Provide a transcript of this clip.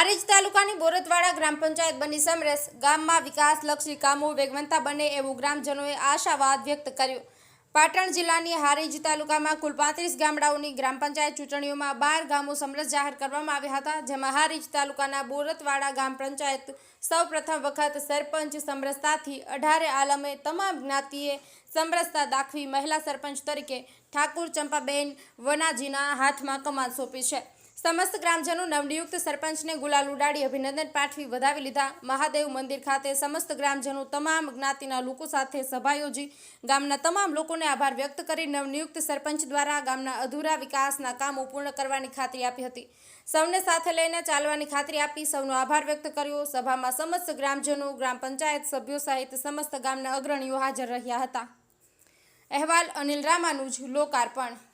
હારીજ તાલુકાની બોરતવાડા ગ્રામ પંચાયત બની સમરસ. ગામમાં વિકાસલક્ષી કામો વેગવંતા બને એવું ગ્રામજનોએ આશાવાદ વ્યક્ત કર્યો. પાટણ જિલ્લાની હારીજ તાલુકામાં કુલ પાંત્રીસ ગામડાઓની ગ્રામ પંચાયત ચૂંટણીઓમાં બાર ગામો સમરસ જાહેર કરવામાં આવ્યા હતા, જેમાં હારીજ તાલુકાના બોરતવાડા ગ્રામ પંચાયત સૌપ્રથમ વખત સરપંચ સમરસતાથી અઢારે આલમે તમામ જ્ઞાતિએ સમરસતા દાખવી મહિલા સરપંચ તરીકે ઠાકુર ચંપાબેન વનાજીના હાથમાં કમાન સોંપી છે. સમસ્ત ગ્રામજનો નવનિયુક્ત સરપંચને ગુલાલ ઉડાડી અભિનંદન પાઠવી વધાવી લીધા. મહાદેવ મંદિર ખાતે સમસ્ત ગ્રામજનો તમામ જ્ઞાતિના લોકો સાથે સભા યોજી ગામના તમામ લોકોને આભાર વ્યક્ત કરી નવનિયુક્ત સરપંચ દ્વારા ગામના અધૂરા વિકાસના કામો પૂર્ણ કરવાની ખાતરી આપી હતી. સૌને સાથે લઈને ચાલવાની ખાતરી આપી સૌનો આભાર વ્યક્ત કર્યો. સભામાં સમસ્ત ગ્રામજનો, ગ્રામ પંચાયત સભ્યો સહિત સમસ્ત ગામના અગ્રણીઓ હાજર રહ્યા હતા. અહેવાલ અનિલ રામાનુજ, લોકાર્પણ.